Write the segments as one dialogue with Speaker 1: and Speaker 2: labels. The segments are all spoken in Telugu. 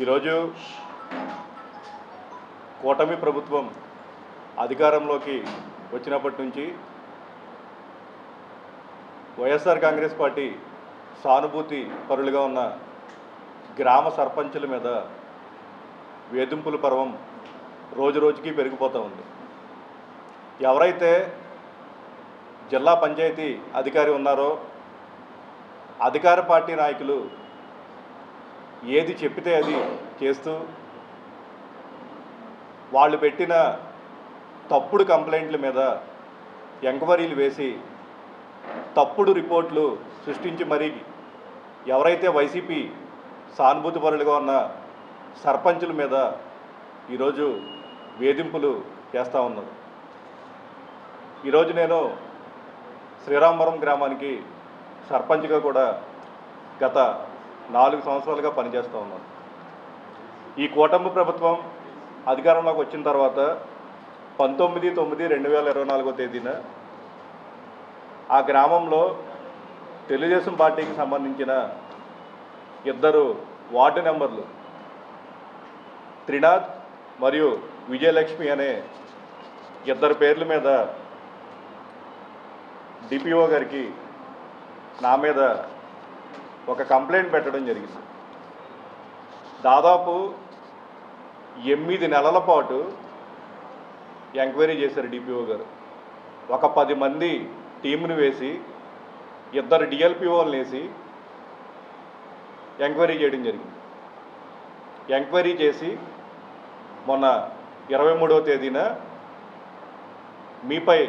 Speaker 1: ఈరోజు కూటమి ప్రభుత్వం అధికారంలోకి వచ్చినప్పటి నుంచి వైఎస్ఆర్ కాంగ్రెస్ పార్టీ సానుభూతి పరులుగా ఉన్న గ్రామ సర్పంచుల మీద వేధింపుల పర్వం రోజు రోజుకి పెరిగిపోతూ ఉంది. ఎవరైతే జిల్లా పంచాయతీ అధికారి ఉన్నారో అధికార పార్టీ నాయకులు ఏది చెప్పితే అది చేస్తూ వాళ్ళు పెట్టిన తప్పుడు కంప్లైంట్ల మీద ఎంక్వైరీలు వేసి తప్పుడు రిపోర్ట్లు సృష్టించి మరీ ఎవరైతే వైసీపీ సానుభూతి పరులుగా ఉన్న సర్పంచుల మీద ఈరోజు వేధింపులు చేస్తూ ఉన్నారు. ఈరోజు నేను శ్రీరామవరం గ్రామానికి సర్పంచ్గా కూడా గత నాలుగు సంవత్సరాలుగా పనిచేస్తూ ఉన్నాం. ఈ కూటమి ప్రభుత్వం అధికారంలోకి వచ్చిన తర్వాత పంతొమ్మిది తొమ్మిది రెండు వేల ఇరవై నాలుగో తేదీన ఆ గ్రామంలో తెలుగుదేశం పార్టీకి సంబంధించిన ఇద్దరు వార్డు నెంబర్లు త్రినాథ్ మరియు విజయలక్ష్మి అనే ఇద్దరు పేర్ల మీద డిపిఓ గారికి నా మీద ఒక కంప్లైంట్ పెట్టడం జరిగింది. దాదాపు ఎనిమిది నెలల పాటు ఎంక్వైరీ చేశారు డిపిఓ గారు. ఒక పది మంది టీంను వేసి ఇద్దరు డిఎల్పిఓలను వేసి ఎంక్వైరీ చేయడం జరిగింది. ఎంక్వైరీ చేసి మొన్న ఇరవై మూడవ తేదీన మీపై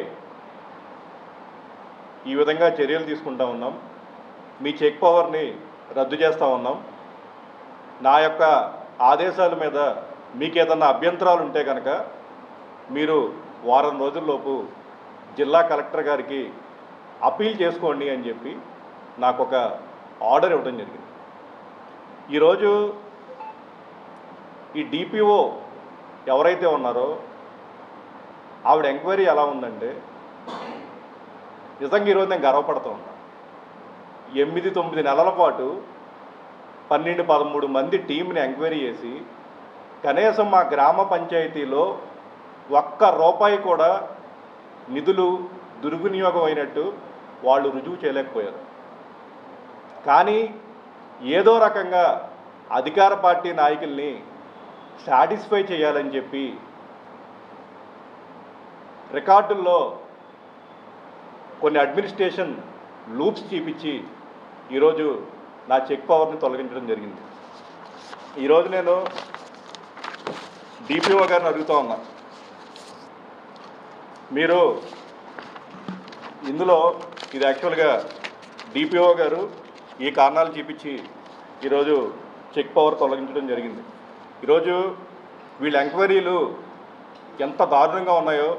Speaker 1: ఈ విధంగా చర్యలు తీసుకుంటా ఉన్నాం. మీ చెక్ పవర్ని రద్దు చేస్తూ ఉన్నాం. నా యొక్క ఆదేశాల మీద మీకు ఏదన్నా అభ్యంతరాలు ఉంటే కనుక మీరు వారం రోజుల్లోపు జిల్లా కలెక్టర్ గారికి అప్పీల్ చేసుకోండి అని చెప్పి నాకు ఒక ఆర్డర్ ఇవ్వడం జరిగింది. ఈరోజు ఈ డిపిఓ ఎవరైతే ఉన్నారో ఆవిడ ఎంక్వైరీ ఎలా ఉందంటే నిజంగా ఈరోజు నేను గర్వపడుతూ ఎనిమిది తొమ్మిది నెలల పాటు పన్నెండు పదమూడు మంది టీంని ఎంక్వైరీ చేసి కనీసం మా గ్రామ పంచాయతీలో ఒక్క రూపాయి కూడా నిధులు దుర్వినియోగం అయినట్టు వాళ్ళు రుజువు చేయలేకపోయారు. కానీ ఏదో రకంగా అధికార పార్టీ నాయకుల్ని సాటిస్ఫై చేయాలని చెప్పి రికార్డుల్లో కొన్ని అడ్మినిస్ట్రేషన్ లూప్స్ చూపించి ఈరోజు నా చెక్ పవర్ని తొలగించడం జరిగింది. ఈరోజు నేను డిపిఓ గారిని అడుగుతూ ఉన్నా. మీరు ఇందులో ఇది యాక్చువల్గా డిపిఓ గారు ఈ కారణాలు చూపించి ఈరోజు చెక్ పవర్ తొలగించడం జరిగింది. ఈరోజు వీళ్ళ ఎంక్వైరీలు ఎంత దారుణంగా ఉన్నాయో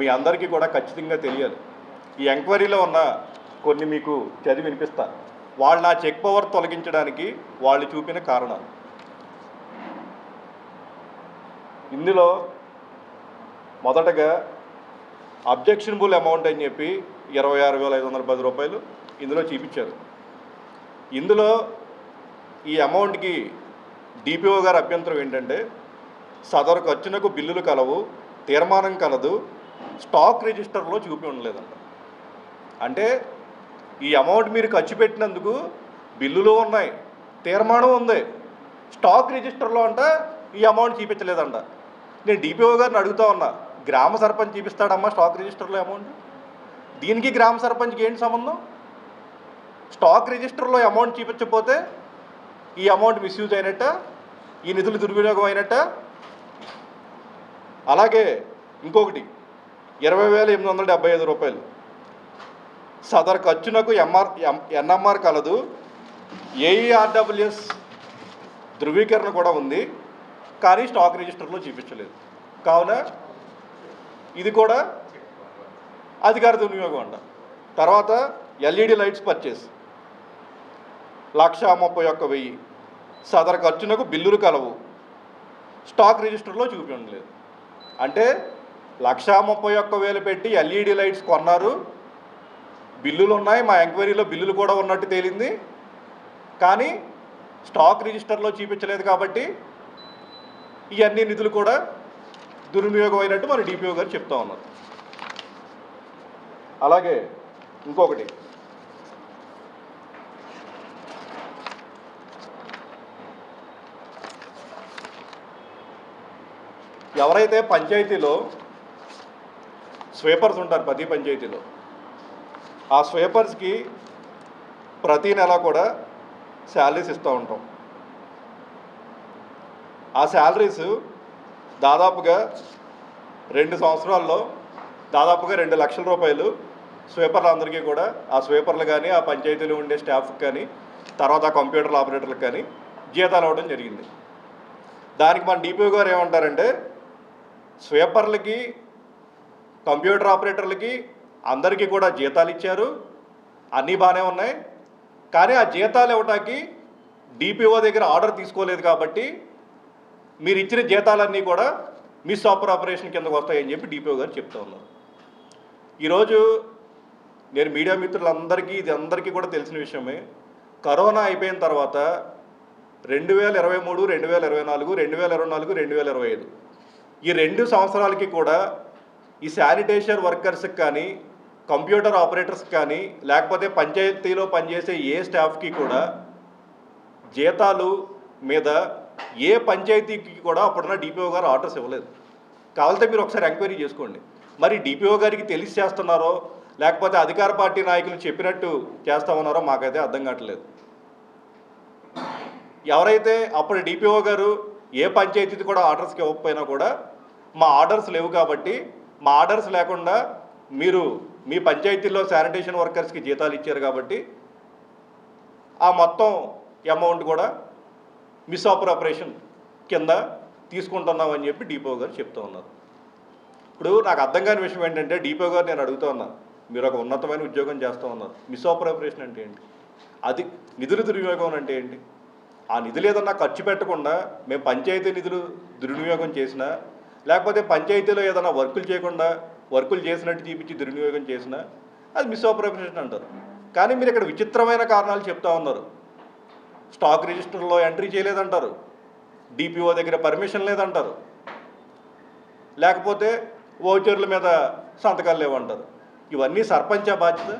Speaker 1: మీ అందరికీ కూడా ఖచ్చితంగా తెలియాలి. ఈ ఎంక్వైరీలో ఉన్న కొన్ని మీకు చదివి వినిపిస్తాను వాళ్ళు నా చెక్ పవర్ తొలగించడానికి వాళ్ళు చూపిన కారణాలు. ఇందులో మొదటగా అబ్జెక్షనబుల్ అమౌంట్ అని చెప్పి ఇరవై ఆరు వేల ఐదు వందల పది రూపాయలు ఇందులో చూపించారు. ఇందులో ఈ అమౌంట్కి డిపిఓ గారి అభ్యంతరం ఏంటంటే సదరు ఖర్చునకు బిల్లులు కలవు తీర్మానం కలదు స్టాక్ రిజిస్టర్లో చూపి ఉండలేదంట. అంటే ఈ అమౌంట్ మీరు ఖర్చు పెట్టినందుకు బిల్లులు ఉన్నాయి తీర్మానం ఉంది. స్టాక్ రిజిస్టర్లో అంట ఈ అమౌంట్ చూపించలేదంట. నేను డిపిఓ గారిని అడుగుతా ఉన్నా గ్రామ సర్పంచ్ చూపిస్తాడమ్మా స్టాక్ రిజిస్టర్లో అమౌంట్? దీనికి గ్రామ సర్పంచ్కి ఏంటి సంబంధం? స్టాక్ రిజిస్టర్లో అమౌంట్ చూపించకపోతే ఈ అమౌంట్ మిస్యూజ్ అయినట్ట ఈ నిధులు దుర్వినియోగం అయినట్ట? అలాగే ఇంకొకటి ఇరవై వేల ఎనిమిది వందల డెబ్బై ఐదు రూపాయలు. సదర్ ఖర్చునకు ఎంఆర్ ఎన్ఎంఆర్ కలదు. ఏఈఆర్డబ్ల్యూఎస్ ధృవీకరణ కూడా ఉంది. కానీ స్టాక్ రిజిస్టర్లో చూపించలేదు. కావున ఇది కూడా అధికార దుర్వినియోగం అంట. తర్వాత ఎల్ఈడి లైట్స్ పర్చేస్. లక్ష ముప్పై ఒక్క వెయ్యి సదర ఖర్చునకు బిల్లులు కలవు. స్టాక్ రిజిస్టర్లో చూపించలేదు. అంటే లక్షా ముప్పై ఒక్క వేలు పెట్టి ఎల్ఈడి లైట్స్ కొన్నారు. బిల్లులు ఉన్నాయి మా ఎంక్వైరీలో బిల్లులు కూడా ఉన్నట్టు తేలింది. కానీ స్టాక్ రిజిస్టర్లో చూపించలేదు కాబట్టి ఈ అన్ని నిధులు కూడా దుర్వినియోగం అయినట్టు మన డిపిఓ గారు చెప్తా ఉన్నారు. అలాగే ఇంకొకటి. ఎవరైతే పంచాయతీలో స్వీపర్స్ ఉంటారు ప్రతి పంచాయతీలో ఆ స్వీపర్స్కి ప్రతి నెల కూడా శాలరీస్ ఇస్తూ ఉంటాం. ఆ శాలరీస్ దాదాపుగా రెండు సంవత్సరాల్లో దాదాపుగా రెండు లక్షల రూపాయలు స్వీపర్లందరికీ కూడా ఆ స్వీపర్లు కానీ ఆ పంచాయతీలో ఉండే స్టాఫ్కి కానీ తర్వాత ఆ కంప్యూటర్ ఆపరేటర్లకు కానీ జీతాలు అవ్వడం జరిగింది. దానికి మన డిపిఓ గారు ఏమంటారంటే స్వీపర్లకి కంప్యూటర్ ఆపరేటర్లకి అందరికీ కూడా జీతాలు ఇచ్చారు. అన్నీ బాగానే ఉన్నాయి. కానీ ఆ జీతాలు ఇవ్వటానికి డిపిఓ దగ్గర ఆర్డర్ తీసుకోలేదు కాబట్టి మీరు ఇచ్చిన జీతాలన్నీ కూడా మిస్ ఆపర్ ఆపరేషన్ కిందకు వస్తాయని చెప్పి డిపిఓ గారు చెప్తా ఉన్నారు. ఈరోజు నేను మీడియా మిత్రులందరికీ ఇది అందరికీ కూడా తెలిసిన విషయమే. కరోనా అయిపోయిన తర్వాత రెండు వేల ఇరవై మూడు రెండు వేల ఇరవై నాలుగు రెండు వేల ఇరవై నాలుగు రెండు వేల ఇరవై ఐదు ఈ రెండు సంవత్సరాలకి కూడా ఈ శానిటేషన్ వర్కర్స్కి కానీ కంప్యూటర్ ఆపరేటర్స్కి కానీ లేకపోతే పంచాయతీలో పనిచేసే ఏ స్టాఫ్కి కూడా జీతాలు మీద ఏ పంచాయతీకి కూడా అప్పుడున్న డిపిఓ గారు ఆర్డర్స్ ఇవ్వలేదు. కావాలంటే మీరు ఒకసారి ఎంక్వైరీ చేసుకోండి. మరి డిపిఓ గారికి తెలిసి చేస్తున్నారో లేకపోతే అధికార పార్టీ నాయకులు చెప్పినట్టు చేస్తామన్నారో మాకైతే అర్థం కావట్లేదు. ఎవరైతే అప్పుడు డిపిఓ గారు ఏ పంచాయతీకి కూడా ఆర్డర్స్కి ఇవ్వకపోయినా కూడా మా ఆర్డర్స్ లేవు కాబట్టి మా ఆర్డర్స్ లేకుండా మీరు మీ పంచాయతీల్లో శానిటేషన్ వర్కర్స్కి జీతాలు ఇచ్చారు కాబట్టి ఆ మొత్తం అమౌంట్ కూడా మిస్ ఆపరేషన్ కింద తీసుకుంటున్నామని చెప్పి డిపో గారు చెప్తూ ఉన్నారు. ఇప్పుడు నాకు అర్థం కాని విషయం ఏంటంటే డిపో గారు నేను అడుగుతూ ఉన్నాను మీరు ఒక ఉన్నతమైన ఉద్యోగం చేస్తూ ఉన్నారు. మిస్ ఆపరేషన్ అంటే ఏంటి? అది నిధుల దుర్వినియోగం అంటే ఏంటి? ఆ నిధులు ఏదన్నా ఖర్చు పెట్టకుండా మేము పంచాయతీ నిధులు దుర్వినియోగం చేసినా లేకపోతే పంచాయతీలో ఏదైనా వర్కులు చేయకుండా వర్కులు చేసినట్టు చూపించి దుర్వినియోగం చేసినా అది మిస్ అంటారు. కానీ మీరు ఇక్కడ విచిత్రమైన కారణాలు చెప్తా ఉన్నారు. స్టాక్ రిజిస్టర్లో ఎంట్రీ చేయలేదంటారు. డిపిఓ దగ్గర పర్మిషన్ లేదంటారు. లేకపోతే ఓచర్ల మీద సంతకాలు లేవంటారు. ఇవన్నీ సర్పంచా బాధ్యత.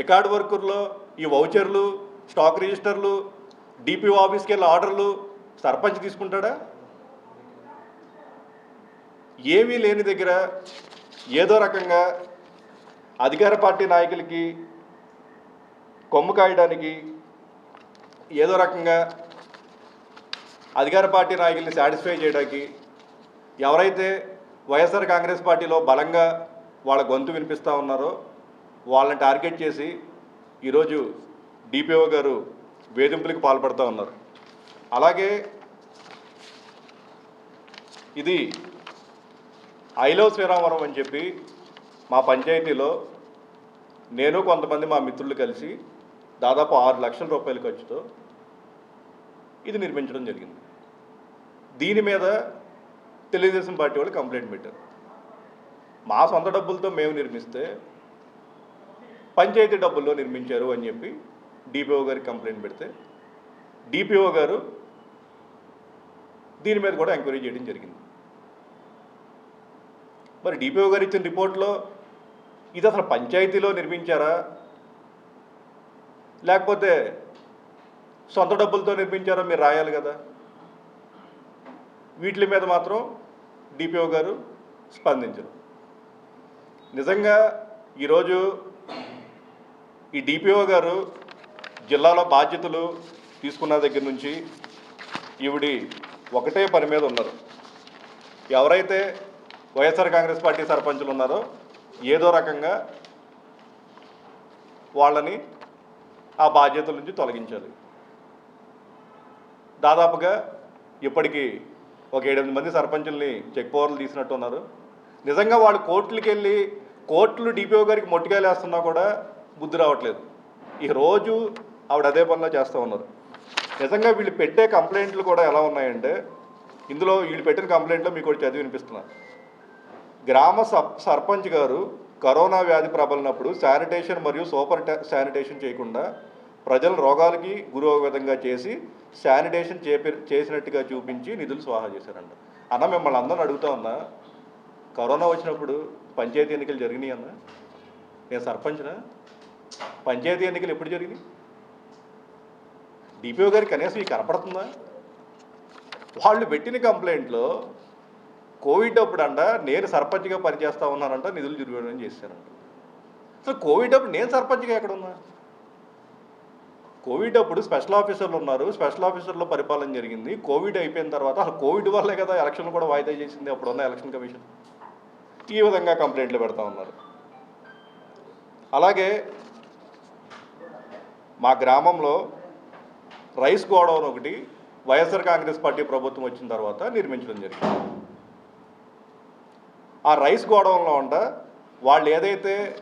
Speaker 1: రికార్డ్ వర్కర్లో ఈ వౌచర్లు స్టాక్ రిజిస్టర్లు డిపిఓ ఆఫీస్కి వెళ్ళి ఆర్డర్లు సర్పంచ్ తీసుకుంటాడా? ఏమీ లేని దగ్గర ఏదో రకంగా అధికార పార్టీ నాయకులకి కొమ్ము కాయడానికి ఏదో రకంగా అధికార పార్టీ నాయకుల్ని సాటిస్ఫై చేయడానికి ఎవరైతే వైఎస్ఆర్ కాంగ్రెస్ పార్టీలో బలంగా వాళ్ళ గొంతు వినిపిస్తూ ఉన్నారో వాళ్ళని టార్గెట్ చేసి ఈరోజు డిపిఓ గారు వేధింపులకు పాల్పడుతూ ఉన్నారు. అలాగే ఇది ఐలవ్ శ్రీరామవరం అని చెప్పి మా పంచాయతీలో నేను కొంతమంది మా మిత్రులు కలిసి దాదాపు ఆరు లక్షల రూపాయల ఖర్చుతో ఇది నిర్మించడం జరిగింది. దీని మీద తెలుగుదేశం పార్టీ వాళ్ళు కంప్లైంట్ పెట్టారు. మా సొంత డబ్బులతో మేము నిర్మిస్తే పంచాయతీ డబ్బుల్లో నిర్మించారు అని చెప్పి డిపిఓ గారికి కంప్లైంట్ పెడితే డిపిఓ గారు దీని మీద కూడా ఎంక్వైరీ చేయడం జరిగింది. మరి డిపిఓ గారు ఇచ్చిన రిపోర్ట్లో ఇది అసలు పంచాయతీలో నిర్మించారా? లేకపోతే సొంత డబ్బులతో నిర్మించారా మీరు రాయాలి కదా? వీటి మీద మాత్రం డిపిఓ గారు స్పందించరు. నిజంగా ఈరోజు ఈ డిపిఓ గారు జిల్లాలో బాధ్యతలు తీసుకున్న దగ్గర నుంచి ఈవిడి ఒకటే పని మీద ఉన్నారు. ఎవరైతే వైఎస్ఆర్ కాంగ్రెస్ పార్టీ సర్పంచులు ఉన్నారో. ఏదో రకంగా వాళ్ళని ఆ బాధ్యతల నుంచి తొలగించాలి. దాదాపుగా ఇప్పటికీ ఒక ఏడెనిమిది మంది సర్పంచుల్ని చెక్ పవర్లు తీసినట్టు ఉన్నారు. నిజంగా వాళ్ళు కోర్టులకి వెళ్ళి కోర్టులు డిపిఓ గారికి మొట్టికాయలు కూడా బుద్ధి రావట్లేదు. ఈ రోజు ఆవిడ అదే పనిలో చేస్తూ ఉన్నారు. నిజంగా వీళ్ళు పెట్టే కంప్లైంట్లు కూడా ఎలా ఉన్నాయంటే ఇందులో వీళ్ళు పెట్టిన కంప్లైంట్లో మీకు చదివి వినిపిస్తున్నారు గ్రామ సర్పంచ్ గారు కరోనా వ్యాధి ప్రబలినప్పుడు శానిటేషన్ మరియు సూపర్ శానిటేషన్ చేయకుండా ప్రజలు రోగాలకి గురి విధంగా చేసి శానిటేషన్ చేపి చేసినట్టుగా చూపించి నిధులు స్వాహా చేశారంట. అన్న మిమ్మల్ని అందరూ అడుగుతా ఉన్నా కరోనా వచ్చినప్పుడు పంచాయతీ ఎన్నికలు జరిగినాయి అన్న? నేను సర్పంచ్నా? పంచాయతీ ఎన్నికలు ఎప్పుడు జరిగినాయి? డిపిఓ గారికి కనీసం ఈ కనపడుతుందా? వాళ్ళు పెట్టిన కంప్లైంట్లో కోవిడ్ అప్పుడు అంట నేను సర్పంచ్గా పనిచేస్తా ఉన్నానంట నిధులు దుర్వినియోగం చేశారంట. సో కోవిడ్ అప్పుడు నేను సర్పంచ్గా ఎక్కడ ఉన్నా కోవిడ్ అప్పుడు స్పెషల్ ఆఫీసర్లు ఉన్నారు. స్పెషల్ ఆఫీసర్లో పరిపాలన జరిగింది. కోవిడ్ అయిపోయిన తర్వాత అసలు కోవిడ్ వల్లే కదా ఎలక్షన్ కూడా వాయిదా చేసింది అప్పుడున్న ఎలక్షన్ కమిషన్. ఈ విధంగా కంప్లైంట్లు పెడతా ఉన్నారు. అలాగే మా గ్రామంలో రైస్ గోడౌన్ ఒకటి వైఎస్ఆర్ కాంగ్రెస్ పార్టీ ప్రభుత్వం వచ్చిన తర్వాత నిర్మించడం జరిగింది. ఆ రైస్ గోడౌన్లో ఉండ వాళ్ళు ఏదైతే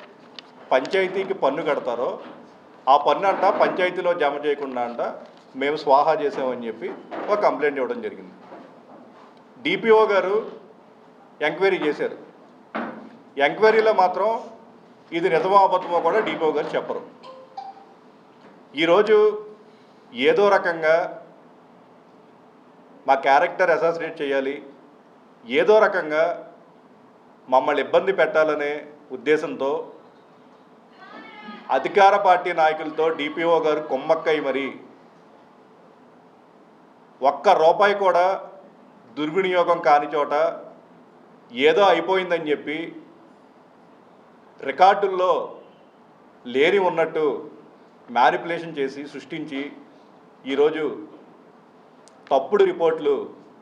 Speaker 1: పంచాయతీకి పన్ను కడతారో ఆ పన్ను అంట పంచాయతీలో జమ చేయకుండా అంట మేము స్వాహా చేసామని చెప్పి ఒక కంప్లైంట్ ఇవ్వడం జరిగింది. డిపిఓ గారు ఎంక్వైరీ చేశారు. ఎంక్వైరీలో మాత్రం ఇది నిజమో అబద్ధమో కూడా డిపిఓ గారు చెప్పరు. ఈరోజు ఏదో రకంగా మా క్యారెక్టర్ అసాసినేట్ చేయాలి. ఏదో రకంగా మమ్మల్ని ఇబ్బంది పెట్టాలనే ఉద్దేశంతో అధికార పార్టీ నాయకులతో డిపిఓ గారు కొమ్మక్కై మరి ఒక్క రూపాయి కూడా దుర్వినియోగం కాని చోట ఏదో అయిపోయిందని చెప్పి రికార్డుల్లో లేని ఉన్నట్టు మ్యానిపులేషన్ చేసి సృష్టించి ఈరోజు తప్పుడు రిపోర్ట్లు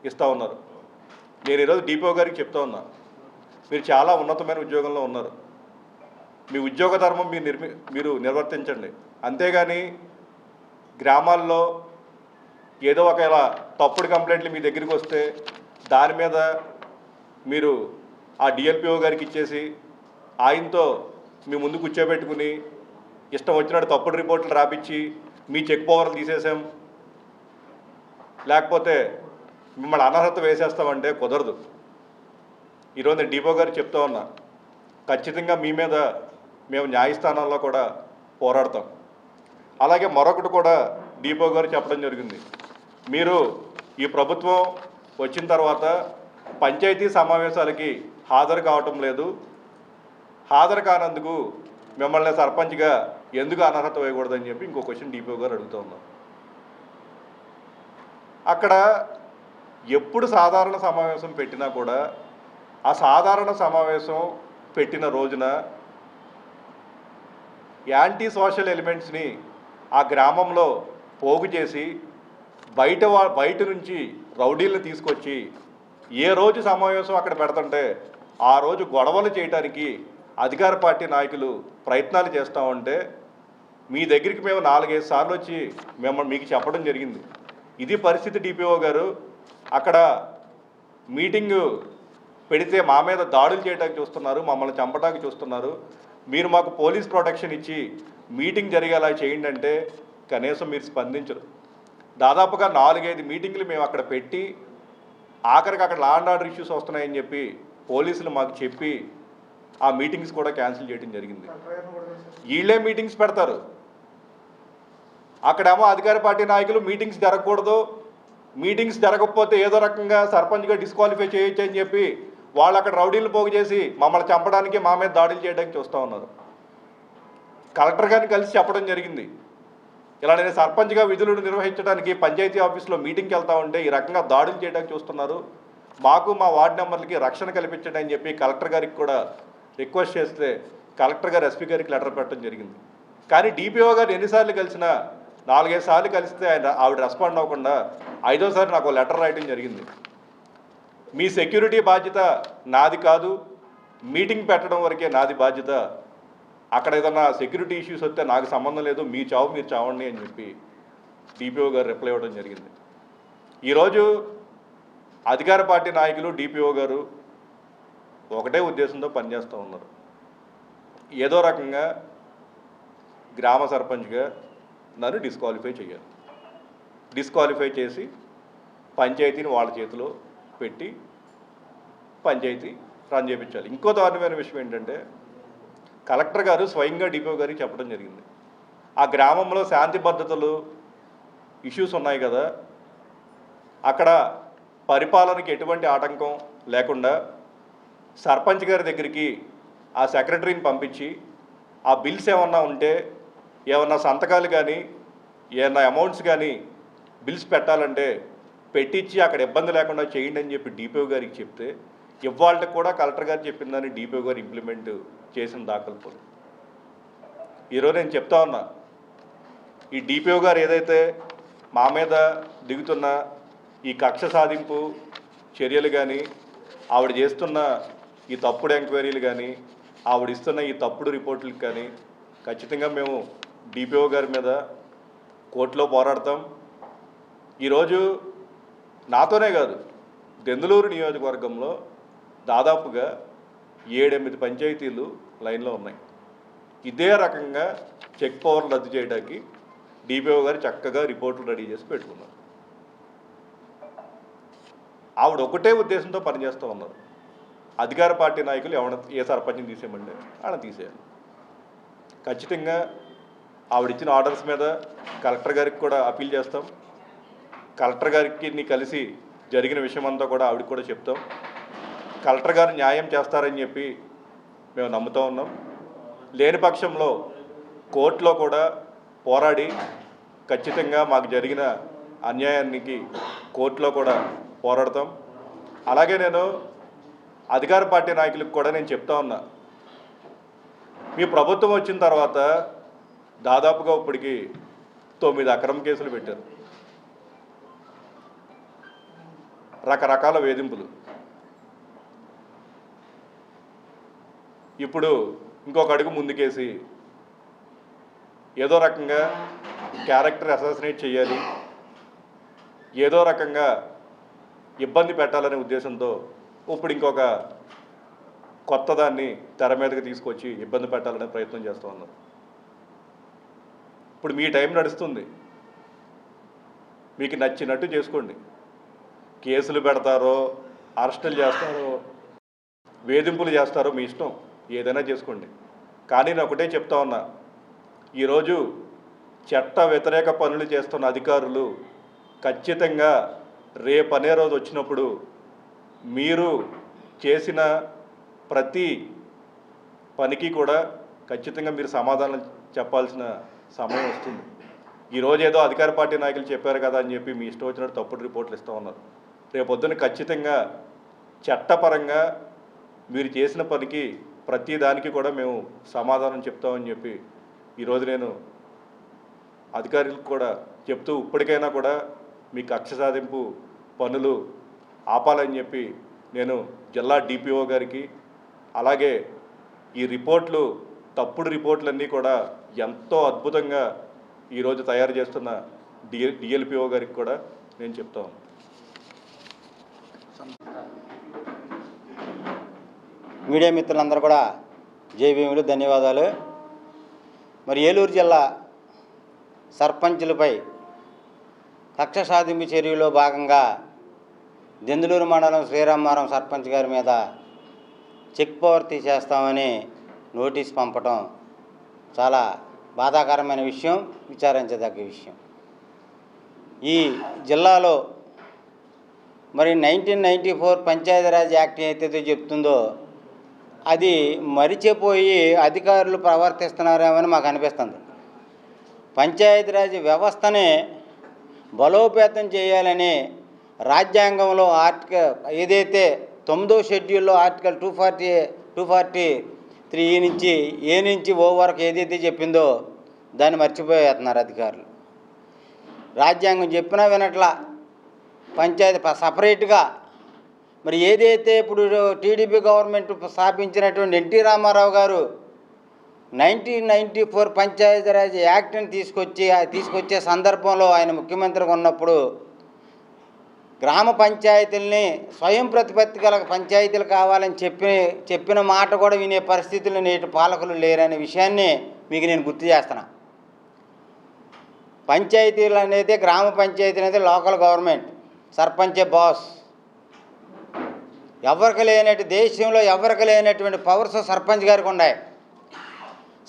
Speaker 1: ఇస్తూ ఉన్నారు. నేను ఈరోజు డిపో గారికి చెప్తా ఉన్నా. మీరు చాలా ఉన్నతమైన ఉద్యోగంలో ఉన్నారు. మీ ఉద్యోగ ధర్మం మీరు నిర్మి మీరు నిర్వర్తించండి. అంతేగాని గ్రామాల్లో ఏదో ఒక ఇలా తప్పుడు కంప్లైంట్లు మీ దగ్గరికి వస్తే దాని మీద మీరు ఆ డిఎల్పిఓ గారికి ఇచ్చేసి ఆయనతో మీ ముందు కూర్చోబెట్టుకుని ఇష్టం వచ్చినట్టు తప్పుడు రిపోర్ట్లు రాపిచ్చి మీ చెక్ పవర్లు తీసేసాం. లేకపోతే మిమ్మల్ని అనర్హత వేసేస్తామంటే కుదరదు. ఈరోజు నేను డిపో గారు చెప్తా ఉన్నా ఖచ్చితంగా మీ మీద మేము న్యాయస్థానాల్లో కూడా పోరాడతాం. అలాగే మరొకటి కూడా డిపో గారు చెప్పడం జరిగింది. మీరు ఈ ప్రభుత్వం వచ్చిన తర్వాత పంచాయతీ సమావేశాలకి హాజరు కావటం లేదు. హాజరు కానందుకు మిమ్మల్ని సర్పంచ్గా ఎందుకు అనర్హత వేయకూడదని చెప్పి ఇంకో క్వశ్చన్ డిపో గారు అడుగుతూ ఉన్నాం. అక్కడ ఎప్పుడు సాధారణ సమావేశం పెట్టినా కూడా ఆ సాధారణ సమావేశం పెట్టిన రోజున యాంటీ సోషల్ ఎలిమెంట్స్ని ఆ గ్రామంలో పోగు చేసి బయట బయట నుంచి రౌడీలను తీసుకొచ్చి ఏ రోజు సమావేశం అక్కడ పెడుతుంటే ఆ రోజు గొడవలు చేయడానికి అధికార పార్టీ నాయకులు ప్రయత్నాలు చేస్తూ ఉంటే మీ దగ్గరికి మేము నాలుగైదు సార్లు వచ్చి మిమ్మల్ని మీకు చెప్పడం జరిగింది. ఇది పరిస్థితి డిపిఓ గారు. అక్కడ మీటింగు పెడితే మా మీద దాడులు చేయడానికి చూస్తున్నారు మమ్మల్ని చంపడానికి చూస్తున్నారు. మీరు మాకు పోలీస్ ప్రొటెక్షన్ ఇచ్చి మీటింగ్ జరిగేలా చేయండి అంటే కనీసం మీరు స్పందించరు. దాదాపుగా నాలుగైదు మీటింగ్లు మేము అక్కడ పెట్టి ఆఖరికి అక్కడ లా అండ్ ఆర్డర్ ఇష్యూస్ వస్తున్నాయని చెప్పి పోలీసులు మాకు చెప్పి ఆ మీటింగ్స్ కూడా క్యాన్సిల్ చేయడం జరిగింది. వీళ్ళే మీటింగ్స్ పెడతారు. అక్కడేమో అధికార పార్టీ నాయకులు మీటింగ్స్ జరగకూడదు. మీటింగ్స్ జరగకపోతే ఏదో రకంగా సర్పంచ్గా డిస్క్వాలిఫై చేయొచ్చు అని చెప్పి వాళ్ళు అక్కడ రౌడీలు పోగు చేసి మమ్మల్ని చంపడానికి మా మీద దాడులు చేయడానికి చూస్తూ ఉన్నారు. కలెక్టర్ గారిని కలిసి చెప్పడం జరిగింది. ఇలా నేను సర్పంచ్గా విధులు నిర్వహించడానికి పంచాయతీ ఆఫీస్లో మీటింగ్కి వెళ్తా ఉంటే ఈ రకంగా దాడులు చేయడానికి చూస్తున్నారు. మాకు మా వార్డు నెంబర్లకి రక్షణ కల్పించండి అని చెప్పి కలెక్టర్ గారికి కూడా రిక్వెస్ట్ చేస్తే కలెక్టర్ గారు ఎస్పీ గారికి లెటర్ పెట్టడం జరిగింది. కానీ డిపిఓ గారు ఎన్నిసార్లు కలిసినా నాలుగైదు సార్లు కలిస్తే ఆయన ఆవిడ రెస్పాండ్ అవ్వకుండా ఐదోసారి నాకు లెటర్ రాయడం జరిగింది. మీ సెక్యూరిటీ బాధ్యత నాది కాదు మీటింగ్ పెట్టడం వరకే నాది బాధ్యత. అక్కడ ఏదన్నా సెక్యూరిటీ ఇష్యూస్ వస్తే నాకు సంబంధం లేదు మీ చావు మీరు చావండి అని చెప్పి డిపిఓ గారు రిప్లై ఇవ్వడం జరిగింది. ఈరోజు అధికార పార్టీ నాయకులు డిపిఓ గారు ఒకటే ఉద్దేశంతో పనిచేస్తూ ఉన్నారు. ఏదో రకంగా గ్రామ సర్పంచ్గా నన్ను డిస్క్వాలిఫై చేయాలి. డిస్క్వాలిఫై చేసి పంచాయతీని వాళ్ళ చేతిలో పెట్టి పంచాయతీ రన్ చేయించాలి ఇంకో దారుణమైన విషయం ఏంటంటే కలెక్టర్ గారు స్వయంగా డిపో గారికి చెప్పడం జరిగింది. ఆ గ్రామంలో శాంతి భద్రతలు ఇష్యూస్ ఉన్నాయి కదా అక్కడ పరిపాలనకి ఎటువంటి ఆటంకం లేకుండా సర్పంచ్ గారి దగ్గరికి ఆ సెక్రటరీని పంపించి ఆ బిల్స్ ఏమన్నా ఉంటే ఏమన్నా సంతకాలు కానీ ఏమన్నా అమౌంట్స్ కానీ బిల్స్ పెట్టాలంటే పెట్టించి అక్కడ ఇబ్బంది లేకుండా చేయండి అని చెప్పి డిపిఓ గారికి చెప్తే ఇవాళ కూడా కలెక్టర్ గారు చెప్పిన దాన్ని డిపిఓ గారు ఇంప్లిమెంట్ చేసిన దాఖలు పోదు ఈరోజు నేను చెప్తా ఉన్నా ఈ డిపిఓ గారు ఏదైతే మా మీద దిగుతున్న ఈ కక్ష సాధింపు చర్యలు కానీ ఆవిడ చేస్తున్న ఈ తప్పుడు ఎంక్వైరీలు కానీ ఆవిడ ఇస్తున్న ఈ తప్పుడు రిపోర్టులకు కానీ ఖచ్చితంగా మేము డిపిఓ గారి మీద కోర్టులో పోరాడతాం. ఈరోజు నాతోనే కాదు. దెందులూరు నియోజకవర్గంలో దాదాపుగా ఏడెనిమిది పంచాయతీలు లైన్లో ఉన్నాయి. ఇదే రకంగా చెక్ పవర్ రద్దు చేయడానికి డిపిఓ గారు చక్కగా రిపోర్టులు రెడీ చేసి పెట్టుకున్నారు. ఆవిడ ఒకటే ఉద్దేశంతో పనిచేస్తూ ఉన్నారు. అధికార పార్టీ నాయకులు ఎవడ ఏ సర్పంచ్ని తీసేయమండి ఆయన తీసేయాలి. ఖచ్చితంగా ఆవిడ ఇచ్చిన ఆర్డర్స్ మీద కలెక్టర్ గారికి కూడా అప్పీల్ చేస్తాం. కలెక్టర్ గారికి కలిసి జరిగిన విషయం అంతా కూడా ఆవిడకి కూడా చెప్తాం. కలెక్టర్ గారు న్యాయం చేస్తారని చెప్పి మేము నమ్ముతూ ఉన్నాం. లేని పక్షంలో కోర్టులో కూడా పోరాడి ఖచ్చితంగా మాకు జరిగిన అన్యాయానికి కోర్టులో కూడా పోరాడతాం. అలాగే నేను అధికార పార్టీ నాయకులకు కూడా నేను చెప్తా ఉన్నా. మీ ప్రభుత్వం వచ్చిన తర్వాత దాదాపుగా ఇప్పటికి తొమ్మిది అక్రమ కేసులు పెట్టారు. రకరకాల వేధింపులు. ఇప్పుడు ఇంకొక అడుగు ముందుకేసి ఏదో రకంగా క్యారెక్టర్ అసాసినేట్ చేయాలి ఏదో రకంగా ఇబ్బంది పెట్టాలనే ఉద్దేశంతో ఇప్పుడు ఇంకొక కొత్త దాన్ని తెర మీదకి తీసుకొచ్చి ఇబ్బంది పెట్టాలనే ప్రయత్నం చేస్తూ ఉన్నారు ఇప్పుడు మీ టైం నడుస్తుంది. మీకు నచ్చినట్టు చేసుకోండి. కేసులు పెడతారో అరెస్టులు చేస్తారో వేధింపులు చేస్తారో మీ ఇష్టం. ఏదైనా చేసుకోండి. కానీ నేను ఒకటే చెప్తా ఉన్నా. ఈరోజు చట్ట వ్యతిరేక పనులు చేస్తున్న అధికారులు ఖచ్చితంగా రేపనే రోజు వచ్చినప్పుడు మీరు చేసిన ప్రతి పనికి కూడా ఖచ్చితంగా మీరు సమాధానం చెప్పాల్సిన సమయం వస్తుంది. ఈరోజు ఏదో అధికార పార్టీ నాయకులు చెప్పారు కదా అని చెప్పి మీ ఇష్టం వచ్చినట్టు తప్పుడు రిపోర్ట్లు ఇస్తూ ఉన్నారు. రేపొద్దున ఖచ్చితంగా చట్టపరంగా మీరు చేసిన పనికి ప్రతి దానికి కూడా మేము సమాధానం చెప్తామని చెప్పి ఈరోజు నేను అధికారులకు కూడా చెప్తూ ఇప్పటికైనా కూడా మీ కక్ష సాధింపు పనులు ఆపాలని చెప్పి నేను జిల్లా డిపిఓ గారికి అలాగే ఈ రిపోర్ట్లు తప్పుడు రిపోర్ట్లన్నీ కూడా ఎంతో అద్భుతంగా ఈరోజు తయారు చేస్తున్న డిఎల్ డిఎల్పిఓ గారికి కూడా నేను చెప్తాను
Speaker 2: మీడియా మిత్రులందరూ కూడా జేబీఎంలు ధన్యవాదాలు. మరి ఏలూరు జిల్లా సర్పంచులపై కక్ష సాధింపు చర్యలో భాగంగా దెందులూరు మండలం శ్రీరామారం సర్పంచ్ గారి మీద చెక్ పవర్తి చేస్తామని నోటీస్ పంపటం చాలా బాధాకరమైన విషయం విచారించదగ్గ విషయం. ఈ జిల్లాలో మరి nineteen ninety four Panchayati Raj act ఏదైతే చెప్తుందో అది మరిచిపోయి అధికారులు ప్రవర్తిస్తున్నారేమని మాకు అనిపిస్తుంది. పంచాయతీరాజ్ వ్యవస్థని బలోపేతం చేయాలని రాజ్యాంగంలో ఆర్టికల్ ఏదైతే తొమ్మిదో షెడ్యూల్లో article two forty two forty three నుంచి ఏ నుంచి ఓ వరకు ఏదైతే చెప్పిందో దాన్ని మర్చిపోయేస్తున్నారు అధికారులు. రాజ్యాంగం చెప్పినా వినట్లా పంచాయతీ ప- సపరేట్గా మరి ఏదైతే ఇప్పుడు టీడీపీ గవర్నమెంట్ స్థాపించినటువంటి ఎన్టీ రామారావు గారు నైన్టీన్ నైంటీ ఫోర్ పంచాయతీరాజ్ యాక్ట్ని తీసుకొచ్చి తీసుకొచ్చే సందర్భంలో ఆయన ముఖ్యమంత్రిగా ఉన్నప్పుడు గ్రామ పంచాయతీల్ని స్వయం ప్రతిపత్తి గల పంచాయతీలు కావాలని చెప్పి చెప్పిన మాట కూడా వినే పరిస్థితులు నేటి పాలకులు లేరనే విషయాన్ని మీకు నేను గుర్తు చేస్తున్నా. పంచాయతీలు అనేది గ్రామ పంచాయతీ అనేది లోకల్ గవర్నమెంట్ సర్పంచే బాస్ ఎవరికి లేనట్టు దేశంలో ఎవరికి లేనటువంటి పవర్స్ సర్పంచ్ గారికి ఉన్నాయి.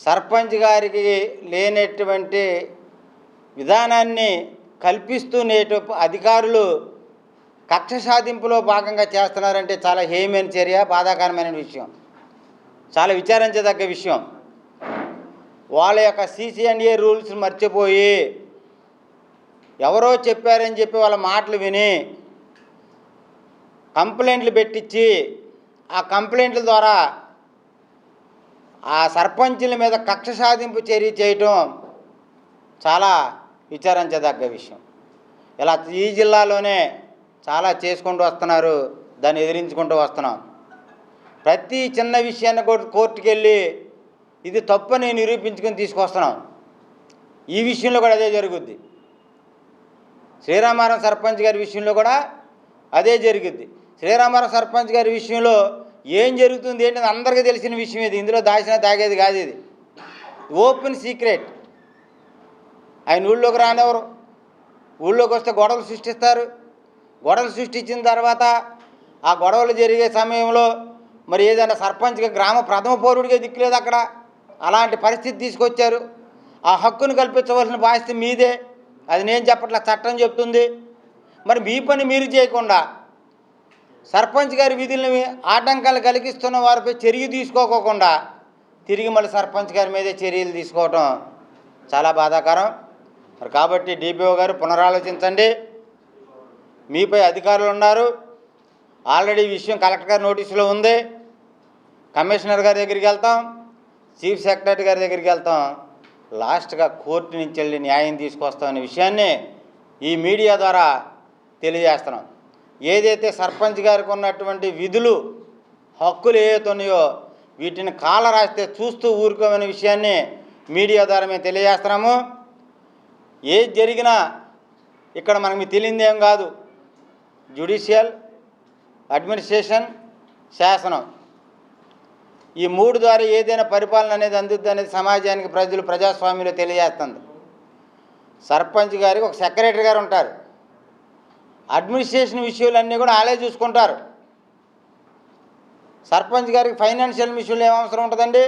Speaker 2: సర్పంచ్ గారికి లేనటువంటి విధానాన్ని కల్పిస్తూ నేటి అధికారులు కక్ష సాధింపులో భాగంగా చేస్తున్నారంటే చాలా హేయమైన చర్య బాధాకరమైన విషయం. చాలా విచారించదగ్గ విషయం. వాళ్ళ యొక్క సీసీఎన్ఏ రూల్స్ మర్చిపోయి ఎవరో చెప్పారని చెప్పి వాళ్ళ మాటలు విని కంప్లైంట్లు పెట్టించి ఆ కంప్లైంట్ల ద్వారా ఆ సర్పంచుల మీద కక్ష సాధింపు చర్య చేయటం చాలా విచారించదగ్గ విషయం. ఇలా ఈ జిల్లాలోనే చాలా చేసుకుంటూ వస్తున్నారు దాన్ని ఎదిరించుకుంటూ వస్తున్నాం. ప్రతి చిన్న విషయాన్ని కూడా కోర్టుకు వెళ్ళి ఇది తప్పని నిరూపించుకొని తీసుకొస్తున్నాం. ఈ విషయంలో కూడా అదే జరుగుద్ది. శ్రీరామారం సర్పంచ్ గారి విషయంలో కూడా అదే జరిగింది శ్రీరామర సర్పంచ్ గారి విషయంలో ఏం జరుగుతుంది ఏంటి అందరికీ తెలిసిన విషయం ఇది. ఇందులో దాచిన తాగేది కాదు ఇది. Open secret. ఆయన ఊళ్ళోకి రానివ్వరు ఊళ్ళోకి వస్తే గొడవలు సృష్టిస్తారు. గొడవలు సృష్టించిన తర్వాత ఆ గొడవలు జరిగే సమయంలో మరి ఏదైనా సర్పంచ్గా గ్రామ ప్రథమ పౌరుడిగా దిక్కులేదు అక్కడ. అలాంటి పరిస్థితి తీసుకొచ్చారు. ఆ హక్కును కల్పించవలసిన బాధ్యత మీదే. అది నేను చెప్పట్ల చట్టం చెప్తుంది. మరి మీ పని మీరు చేయకుండా సర్పంచ్ గారి విధులను ఆటంకాలు కలిగిస్తున్న వారిపై చర్య తీసుకోకోకుండా తిరిగి మళ్ళీ సర్పంచ్ గారి మీదే చర్యలు తీసుకోవటం చాలా బాధాకరం. మరి కాబట్టి డిపిఓ గారు పునరాలోచించండి. మీపై అధికారులు ఉన్నారు. ఆల్రెడీ విషయం కలెక్టర్ గారి నోటీసులో ఉంది. కమిషనర్ గారి దగ్గరికి వెళ్తాం. చీఫ్ సెక్రటరీ గారి దగ్గరికి వెళ్తాం. లాస్ట్గా కోర్టు నుంచి వెళ్ళి న్యాయం తీసుకొస్తామనే విషయాన్ని ఈ మీడియా ద్వారా తెలియజేస్తున్నాం. ఏదైతే సర్పంచ్ గారికి ఉన్నటువంటి విధులు హక్కులు ఏవైతున్నాయో వీటిని కాల రాస్తే చూస్తూ ఊరుకోమనే విషయాన్ని మీడియా ద్వారా మేము తెలియజేస్తున్నాము. ఏది జరిగినా ఇక్కడ మనకి తెలియంది ఏం కాదు. జ్యుడిషియల్ అడ్మినిస్ట్రేషన్ శాసనం. ఈ మూడు ద్వారా ఏదైనా పరిపాలన అనేది అందుద్ది అనేది సమాజానికి ప్రజలు ప్రజాస్వామ్యంలో తెలియజేస్తుంది. సర్పంచ్ గారికి ఒక సెక్రటరీ గారు ఉంటారు. అడ్మినిస్ట్రేషన్ విషయాలన్నీ కూడా వాళ్ళే చూసుకుంటారు. సర్పంచ్ గారికి ఫైనాన్షియల్ విషయంలో ఏం అవసరం ఉంటుందండి?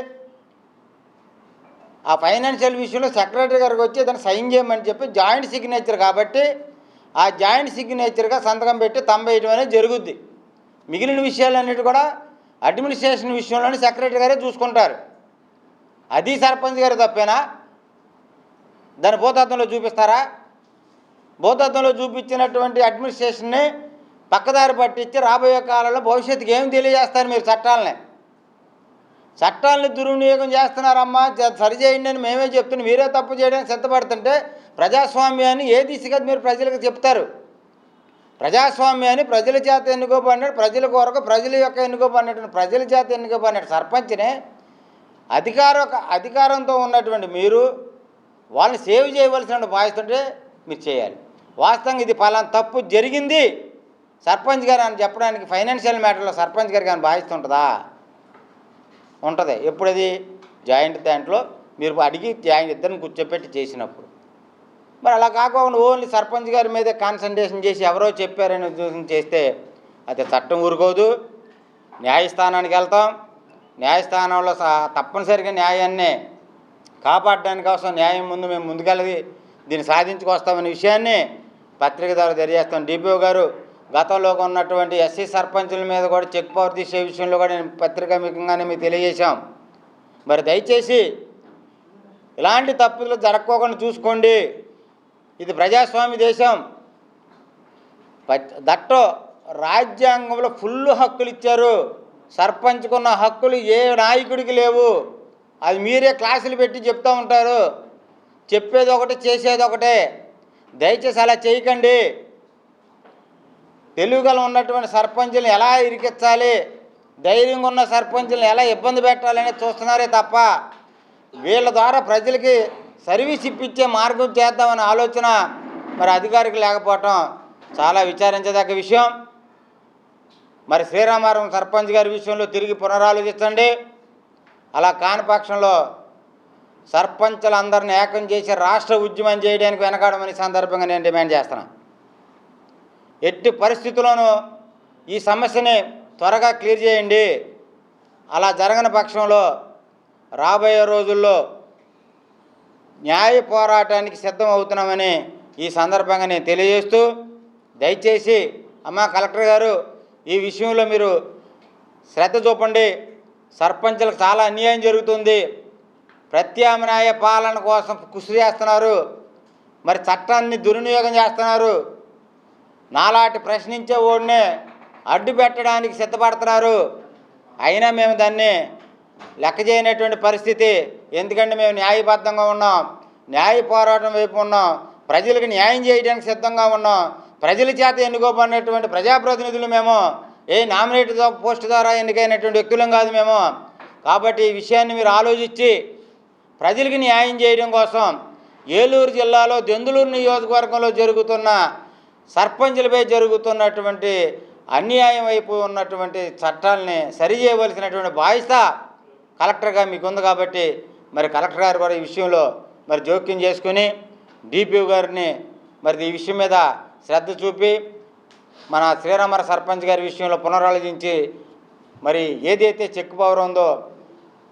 Speaker 2: ఆ ఫైనాన్షియల్ విషయంలో సెక్రటరీ గారికి వచ్చి దాన్ని సైన్ చేయమని చెప్పి జాయింట్ సిగ్నేచర్ కాబట్టి ఆ జాయింట్ సిగ్నేచర్గా సంతకం పెట్టి తంబేయటం అనేది జరుగుద్ది. మిగిలిన విషయాలన్నిటి కూడా అడ్మినిస్ట్రేషన్ విషయంలోనే సెక్రటరీ గారే చూసుకుంటారు. అది సర్పంచ్ గారి తప్పేనా? దాని భూతత్వంలో చూపిస్తారా? భూతత్వంలో చూపించినటువంటి అడ్మినిస్ట్రేషన్ని పక్కదారి పట్టించి రాబోయే కాలంలో భవిష్యత్తుకి ఏం తెలియజేస్తారు మీరు చట్టాలని? చట్టాలను దుర్వినియోగం చేస్తున్నారమ్మా సరిచేయండి అని మేమే చెప్తున్నాం. మీరే తప్పు చేయడానికి సిద్ధపడుతుంటే ప్రజాస్వామ్యాన్ని ఏ దిశగా మీరు ప్రజలకు చెప్తారు? ప్రజాస్వామ్యాన్ని ప్రజల చేత ఎన్నుకోబడినాడు ప్రజల కొరకు ప్రజల యొక్క ఎన్నుకోబడినటువంటి ప్రజల చేత ఎన్నుకోబడిన సర్పంచ్నే అధికార అధికారంతో ఉన్నటువంటి మీరు వాళ్ళని సేవ్ చేయవలసిన బాధ్యత మీరు చేయాలి. వాస్తవంగా ఇది పలానా తప్పు జరిగింది. సర్పంచ్ గారు అని చెప్పడానికి ఫైనాన్షియల్ మ్యాటర్లో సర్పంచ్ గారు కానీ బాధ్యత ఉంటుందా? ఉంటుంది. ఎప్పుడది? జాయింట్ దాంట్లో మీరు అడిగి జాయింట్ ఇద్దరిని కూర్చోపెట్టి చేసినప్పుడు. మరి అలా కాకుండా ఓన్లీ సర్పంచ్ గారి మీద కాన్సన్ట్రేషన్ చేసి ఎవరో చెప్పారని ఉద్దేశం చేస్తే అది చట్టం ఊరుకోదు. న్యాయస్థానానికి వెళ్తాం. న్యాయస్థానంలో తప్పనిసరిగా న్యాయాన్ని కాపాడడానికి కోసం న్యాయం ముందు మేము ముందుకెళ్ళి దీన్ని సాధించుకొస్తామనే విషయాన్ని పత్రిక ద్వారా తెలియజేస్తాం డిపిఓ గారు గతంలో ఉన్నటువంటి ఎస్సీ సర్పంచుల మీద కూడా చెక్ పవర్ తీసే విషయంలో కూడా నేను పత్రికాముఖంగానే మీకు తెలియజేశాం. మరి దయచేసి ఇలాంటి తప్పులు జరగకోకుండా చూసుకోండి. ఇది ప్రజాస్వామ్య దేశం. దట్ట దట్టో రాజ్యాంగంలో ఫుల్ హక్కులు ఇచ్చారు. సర్పంచ్కున్న హక్కులు ఏ నాయకుడికి లేవు. అది మీరే క్లాసులు పెట్టి చెప్తూ ఉంటారు. చెప్పేది ఒకటి చేసేది ఒకటే. దయచేసి అలా చేయకండి. తెలుగుగల ఉన్నటువంటి సర్పంచులను ఎలా ఇరికించాలి? ధైర్యంగా ఉన్న సర్పంచులను ఎలా ఇబ్బంది పెట్టాలని చూస్తున్నారే తప్ప వీళ్ళ ద్వారా ప్రజలకి సర్వీస్ ఇప్పించే మార్గం చేద్దామనే ఆలోచన మరి అధికారికి లేకపోవటం చాలా విచారించదగ్గ విషయం. మరి శ్రీరామారం సర్పంచ్ గారి విషయంలో తిరిగి పునరాలోచించండి అలా కాని పక్షంలో సర్పంచులందరిని ఏకం చేసి రాష్ట్ర ఉద్యమం చేయడానికి వెనకాడమని సందర్భంగా నేను డిమాండ్ చేస్తున్నాను. ఎట్టి పరిస్థితుల్లోనూ ఈ సమస్యని త్వరగా క్లియర్ చేయండి. అలా జరగని పక్షంలో రాబోయే రోజుల్లో న్యాయ పోరాటానికి సిద్ధం అవుతున్నామని ఈ సందర్భంగా నేను తెలియజేస్తూ దయచేసి అమ్మా కలెక్టర్ గారు ఈ విషయంలో మీరు శ్రద్ధ చూపండి. సర్పంచులకు చాలా అన్యాయం జరుగుతుంది. ప్రత్యామ్నాయ పాలన కోసం కృషి చేస్తున్నారు. మరి చట్టాన్ని దుర్వినియోగం చేస్తున్నారు. నాలాటి ప్రశ్నించే ఓడినే అడ్డు పెట్టడానికి సిద్ధపడుతున్నారు. అయినా మేము దాన్ని లెక్క చేయనటువంటి పరిస్థితి. ఎందుకంటే మేము న్యాయబద్ధంగా ఉన్నాం. న్యాయ పోరాటం వైపు ఉన్నాం. ప్రజలకు న్యాయం చేయడానికి సిద్ధంగా ఉన్నాం. ప్రజల చేత ఎన్నుకోబడినటువంటి ప్రజాప్రతినిధులు మేము. ఏ నామినేట్ పోస్ట్ ద్వారా ఎన్నికైనటువంటి వ్యక్తులం కాదు మేము. కాబట్టి ఈ విషయాన్ని మీరు ఆలోచించి ప్రజలకి న్యాయం చేయడం కోసం ఏలూరు జిల్లాలో దెందులూరు నియోజకవర్గంలో జరుగుతున్న సర్పంచులపై జరుగుతున్నటువంటి అన్యాయం వైపు ఉన్నటువంటి చట్టాలని సరిచేయవలసినటువంటి బాధ్యత కలెక్టర్గా మీకు ఉంది కాబట్టి మరి కలెక్టర్ గారు కూడా ఈ విషయంలో మరి జోక్యం చేసుకుని డిపిఓ గారిని మరి ఈ విషయం మీద శ్రద్ధ చూపి మన శ్రీరామర సర్పంచ్ గారి విషయంలో పునరాలోచించి మరి ఏదైతే చెక్ పవర్ ఉందో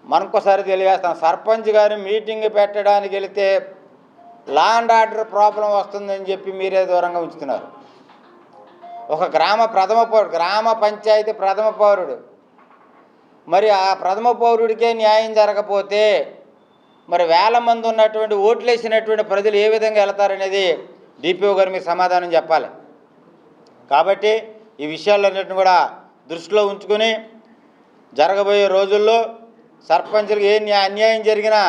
Speaker 2: మనకోసారి తెలియజేస్తాం సర్పంచ్ గారు మీటింగ్ పెట్టడానికి వెళితే లా అండ్ ఆర్డర్ ప్రాబ్లం వస్తుందని చెప్పి మీరే దూరంగా ఉంచుతున్నారు. ఒక గ్రామ ప్రథమ పౌరుడు గ్రామ పంచాయతీ ప్రథమ పౌరుడు. మరి ఆ ప్రథమ పౌరుడికే న్యాయం జరగకపోతే మరి వేల మంది ఉన్నటువంటి ఓట్లేసినటువంటి ప్రజలు ఏ విధంగా వెళతారనేది డిపిఓ గారు మీరు సమాధానం చెప్పాలి. కాబట్టి ఈ విషయాలన్నింటిని కూడా దృష్టిలో ఉంచుకొని జరగబోయే రోజుల్లో సర్పంచులకు ఏ అన్యాయం జరిగినా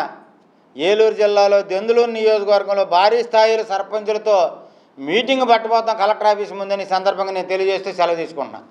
Speaker 2: ఏలూరు జిల్లాలో దెందులూరు నియోజకవర్గంలో భారీ స్థాయిలో సర్పంచులతో మీటింగ్ పట్టబోతాం కలెక్టర్ ఆఫీస్ ముందని సందర్భంగా నేను తెలియజేస్తూ సెలవు తీసుకుంటున్నాను